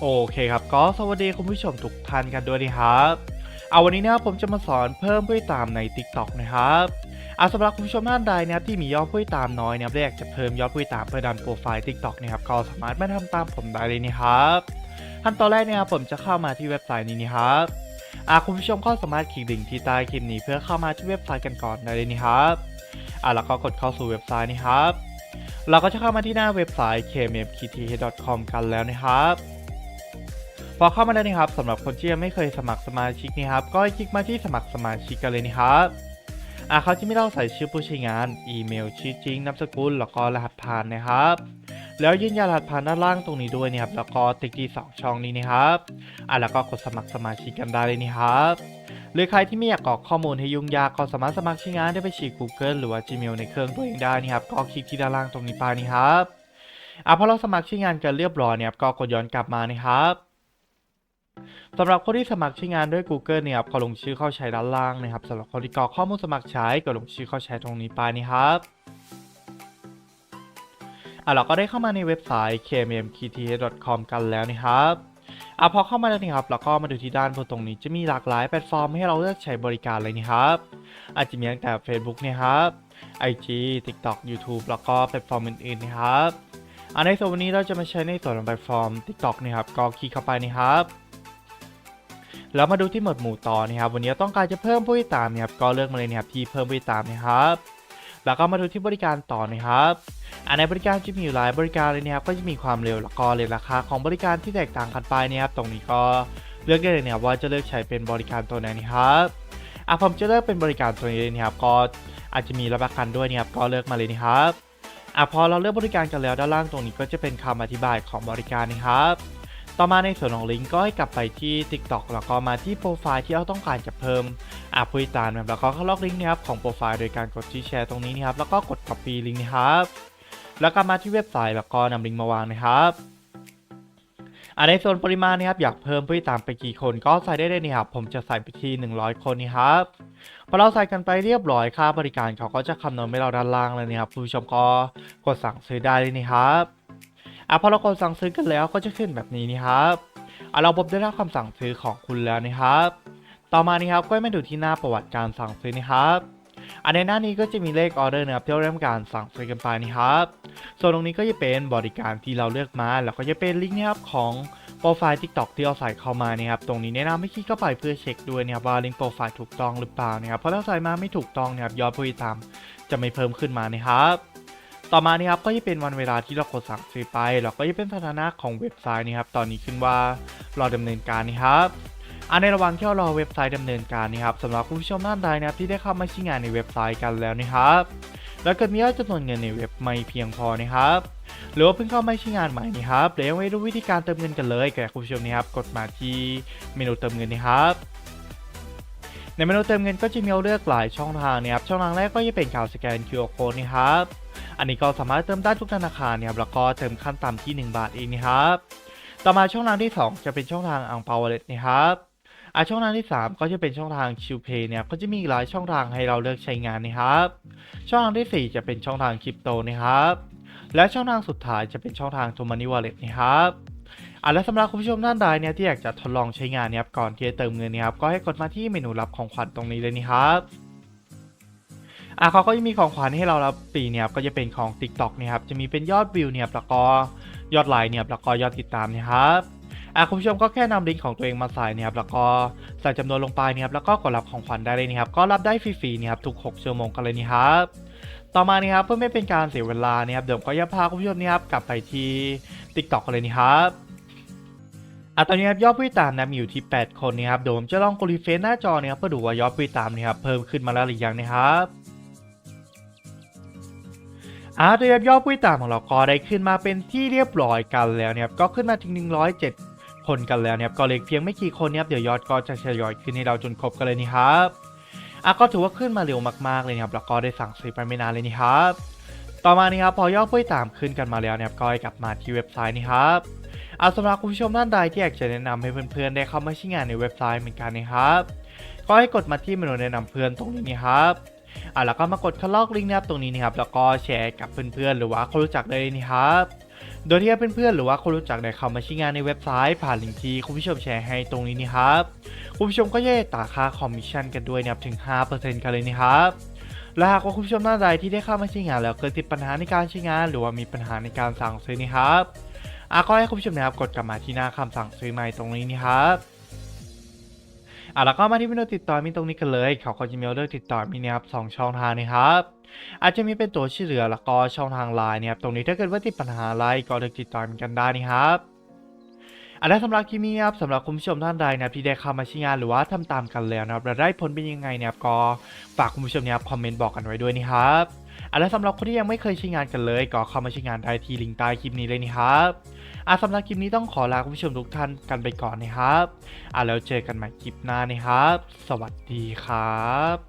โอเคครับก็สวัสดีคุณผู้ชมทุกท่านกันด้วยนะครับ เอาวันนี้นะครับผมจะมาสอนเพิ่มผู้ติดตามใน TikTok นะครับอาสำหรับคุณผู้ชมท่านใดนะครับที่มียอดผู้ติดตามน้อยนะครับและอยากจะเพิ่มยอดผู้ติดตามเพื่อดันโปรไฟล์ TikTok นะครับก็สามารถมาทำตามผมได้เลยนะครับขั้นตอนแรกเนี่ยครับผมจะเข้ามาที่เว็บไซต์นี้นะครับอาคุณผู้ชมก็สามารถคลิกลิงก์ที่ใต้คลิปนี้เพื่อเข้ามาที่เว็บไซต์กันก่อนได้เลยนะครับอ่าแล้วก็กดเข้าสู่เว็บไซต์นี้ครับ เราก็จะเข้ามาที่หน้าเว็บไซต์ kmfkt.com กันแล้วนะครับ พอเข้ามาแล้วนะครับสำหรับคนที่ยังไม่เคยสมัครสมาชิกนะครับ ก็ให้คลิกมาที่สมัครสมาชิกกันเลยนะครับอ่าเขาจะไม่ต้องใส่ชื่อผู้ใช้งาน อีเมลชื่อจริงนามสกุลแล้วก็รหัสผ่านนะครับ แล้วยืนยันรหัสผ่านด้านล่างตรงนี้ด้วยนะครับแล้วก็ติ๊กที่สองช่องนี้นะครับอ่าแล้วก็กดสมัครสมาชิกกันได้เลยนะครับหรือใครที่ไม่อยากกรอกข้อมูลให้ยุ่งยากก็สามารถสมัครใช้งานได้ไปฉีก Google หรือว่า Gmail ในเครื่องตัวเองได้นะครับก็คลิกที่ด้านล่างตรงนี้ไปนี่ครับอะพอเราสมัครใช้งานกันเรียบร้อยเนี่ยครับก็กดย้อนกลับมานะครับสำหรับคนที่สมัครใช้งานด้วย Google เนี่ยครับก็ลงชื่อเข้าใช้ด้านล่างนะครับสำหรับคนที่กรอกข้อมูลสมัครใช้ก็ลงชื่อเข้าใช้ตรงนี้ไปนี่ครับ อะเราก็ได้เข้ามาในเว็บไซต์ kmmkth.com กันแล้วนะครับอะพอเข้ามาแล้วนี่ครับเราก็มาดูที่ด้านบนตรงนี้จะมีหลากหลายแพลตฟอร์มให้เราเลือกใช้บริการเลยนะครับ อาจจะมีตั้งแต่ Facebook เนี่ยครับ IG TikTok YouTube แล้วก็แพลตฟอร์มอื่นๆนะครับอันในส่วนวันนี้เราจะมาใช้ในส่วนของแพลตฟอร์ม TikTok นะครับก็คลิกเข้าไปนะครับแล้วมาดูที่หมวดหมู่ต่อนะครับวันนี้ต้องการจะเพิ่มผู้ติดตามนะครับก็เลือกมาเลยนะครับที่เพิ่มผู้ติดตามนะครับ แล้วก็มาดูที่บริการต่อนะครับอันในบริการจะมีอยู่หลายบริการเลยนะครับก็จะมีความเร็วแล้วก็เรทราคาของบริการที่แตกต่างกันไปนะครับตรงนี้ก็เลือกได้เลยนะครับว่าจะเลือกใช้เป็นบริการตัวไหนนะครับอะผมจะเลือกเป็นบริการตัวนี้เลยนะครับก็อาจจะมีรับประกันด้วยนะครับก็เลือกมาเลยนะครับอะพอเราเลือกบริการกันแล้วด้านล่างตรงนี้ก็จะเป็นคำอธิบายของบริการนะครับ ต่อมาในส่วนของลิงก์ก็ให้กลับไปที่ TikTok แล้วก็มาที่โปรไฟล์ที่เราต้องการจะเพิ่มอะผู้ติดตามนแล้วก็เข้าล็อกลิงก์นะครับของโปรไฟล์โดยการกดที่แชร์ตรงนี้นะครับแล้วก็กด copy ลิงก์นะครับแล้วก็มาที่เว็บไซต์แล้วก็นำลิงก์มาวางนะครับอะในส่วนปริมาณนะครับอยากเพิ่มผู้ติดตามไปกี่คนก็ใส่ได้เลยนะครับผมจะใส่ไปที่ 100 คนนี่ครับพอเราใส่กันไปเรียบร้อยค่าบริการเขาก็จะคำนวณให้เราด้านล่างเลยนะครับผู้ชมก็กดสั่งซื้อได้เลยนี่ครับ อะพอเรากดสั่งซื้อกันแล้วก็จะขึ้นแบบนี้นี่ครับอะเราพบได้รับคำสั่งซื้อของคุณแล้วนะครับ ต่อมานี่ครับก็มาดูที่หน้าประวัติการสั่งซื้อนะครับอันในหน้านี้ก็จะมีเลขออเดอร์นะครับที่เราเริ่มการสั่งซื้อกันไปนะครับ ส่วนตรงนี้ก็จะเป็นบริการที่เราเลือกมา แล้วก็จะเป็นลิงก์นะครับของโปรไฟล์ TikTok ที่เราใส่เข้ามานะครับ ตรงนี้แนะนำให้คลิกเข้าไปเพื่อเช็คด้วยนะครับว่าลิงก์โปรไฟล์ถูกต้องหรือเปล่านะครับ เพราะถ้าใส่มาไม่ถูกต้องนะครับยอดผู้ติดตามจะไม่เพิ่มขึ้นมานะครับ ต่อมานี่ครับก็จะเป็นวันเวลาที่เรากดสั่งซื้อไปแล้วก็จะเป็นสถานะของเว็บไซต์นะครับ ตอนนี้ขึ้นว่ารอดำเนินการนะครับอันในระหว่างที่เรารอเว็บไซต์ดำเนินการนะครับสำหรับคุณผู้ชมท่านใดนะครับที่ได้เข้ามาใช้งานในเว็บไซต์กันแล้วนะครับ แล้วเกิดมียอดจำนวนเงินในเว็บไม่เพียงพอนะครับ หรือว่าเพิ่งเข้ามาใช้งานใหม่นะครับหรือยังไม่รู้วิธีการเติมเงินกันเลยก็อยากให้คุณผู้ชมนะครับกดมาที่เมนูเติมเงินนะครับในเมนูเติมเงินก็จะมีเลือกหลายช่องทางนะครับช่องทางแรกก็จะเป็นการสแกน QR code นะครับ อันนี้ก็สามารถเติมได้ทุกธนาคารเนะครับแล้วก็เติมขั้นต่ำที่ 1 บาทเองนะครับต่อมาช่องทางที่ 2 จะเป็นช่องทางอังเปาวเลตนะครับอะช่องทางที่ 3 ก็จะเป็นช่องทางชิวเพย์เนี่ยก็จะมีหลายช่องทางให้เราเลือกใช้งานนะครับช่องทางที่ 4 จะเป็นช่องทางคริปโตนะครับและช่องทางสุดท้ายจะเป็นช่องทางทูมานิวอลเล็ตนะครับอะและสำหรับคุณผู้ชมท่านใดเนี่ยที่อยากจะทดลองใช้งานเนี่ยครับก่อนที่จะเติมเงินเนี่ยครับก็ให้กดมาที่เมนูรับของขวัญตรงนี้เลยนะครับ อะเขาก็จะมีของขวัญให้เรารับปีเนี่ยครับก็จะเป็นของ TikTok เนี่ยครับจะมีเป็นยอดวิวเนี่ยครับแล้วก็ยอดไลค์เนี่ยครับแล้วก็ยอดติดตามเนะครับอะคุณผู้ชมก็แค่นำลิงก์ของตัวเองมาใส่เนี่ยครับแล้วก็ใส่จำนวนลงไปเนี่ยครับแล้วก็กดรับของขวัญได้เลยนะครับก็รับได้ฟรีๆเนี่ยครับทุก 6 ชั่วโมงกันเลยนี่ครับต่อมานี่ครับเพื่อไม่เป็นการเสียเวลาเนี่ยครับเดี๋ยวผมก็จะพาคุณผู้ชมเนี่ยครับกลับไปที่ TikTok กันเลยนี่ครับอะตอนนี้ครับยอดผู้ติดตามนะมีอยู่ที่ 8 คนนะครับเดี๋ยวผมจะลองกดรีเฟรชหน้าจอเนี่ยครับเพื่อดูว่ายอดผู้ติดตามนี่ยครับเพิ่มขึ้นมาแล้วหรือยังนะครับ อ่าโดยยอดผู้ติดตามของเราก็ได้ขึ้นมาเป็นที่เรียบร้อยกันแล้วเนี่ยครับก็ขึ้นมาถึง 107 คนกันแล้วเนี่ยครับก็เหล็กเพียงไม่กี่คนเนี่ยครับเดี๋ยวยอดก็จะทยอยขึ้นให้เราจนครบกันเลยนี่ครับอะก็ถือว่าขึ้นมาเร็วมากๆเลยนะครับแล้วก็ได้สั่งซื้อไปไม่นานเลยนี่ครับ ต่อมานี่ครับพอยอดผู้ติดตามขึ้นกันมาแล้วเนี่ยครับก็ให้กลับมาที่เว็บไซต์นี่ครับอาสำหรับคุณผู้ชมท่านใดที่อยากจะแนะนำให้เพื่อนๆได้เข้ามาใช้งานในเว็บไซต์เหมือนกันนะครับ ก็ให้กดมาที่เมนูแนะนำเพื่อนตรงนี้นี่ครับ อะแล้วก็มากดคัดลอกลิงก์นะครับตรงนี้นะครับแล้วก็แชร์กับเพื่อนๆหรือว่าคนรู้จักได้เลยนะครับโดยที่เพื่อนๆหรือว่าคนรู้จักได้เข้ามาใช้งานในเว็บไซต์ผ่านลิงก์ที่คุณผู้ชมแชร์ให้ตรงนี้นี่ครับคุณผู้ชมก็จะได้ตาค่าคอมมิชชั่นกันด้วยนะครับถึง 5%กันเลยนะครับและหากว่าคุณผู้ชมท่านใดที่ได้เข้ามาใช้งานแล้วเกิดติดปัญหาในการใช้งาน หรือว่ามีปัญหาในการสั่งซื้อนี่ครับอาก็ให้คุณผู้ชมนะครับกดกลับมาที่หน้าคำสั่งซื้อใหม่ตรงนี้นี่ครับ อะแล้วก็มาที่เมนูติดต่อมีตรงนี้กันเลยเขาก็จะมีเลือกติดต่อมีนะครับสองช่องทางนะครับอาจจะมีเป็นตัวช่วยเหลือแล้วก็ช่องทางไลน์นะครับตรงนี้ถ้าเกิดว่าติดปัญหาอะไรก็เลือกติดต่อกันได้นะครับอันนั้นสำหรับคลิปนี้ครับสำหรับคุณผู้ชมท่านใดนะที่ได้เข้ามาใช้งานหรือว่าทำตามกันแล้วนะครับและได้ผลเป็นยังไงเนี่ยก็ฝากคุณผู้ชมเนี่ยครับคอมเมนต์บอกกันไว้ด้วยนะครับ อันนั้นสำหรับคนที่ยังไม่เคยใช้งานกันเลย ก็เข้ามาใช้งานได้ที่ลิงก์ใต้คลิปนี้เลยนะครับอะสำหรับคลิปนี้ต้องขอลาคุณผู้ชมทุกท่านกันไปก่อนนะครับอะแล้วเจอกันใหม่คลิปหน้านะครับ สวัสดีครับ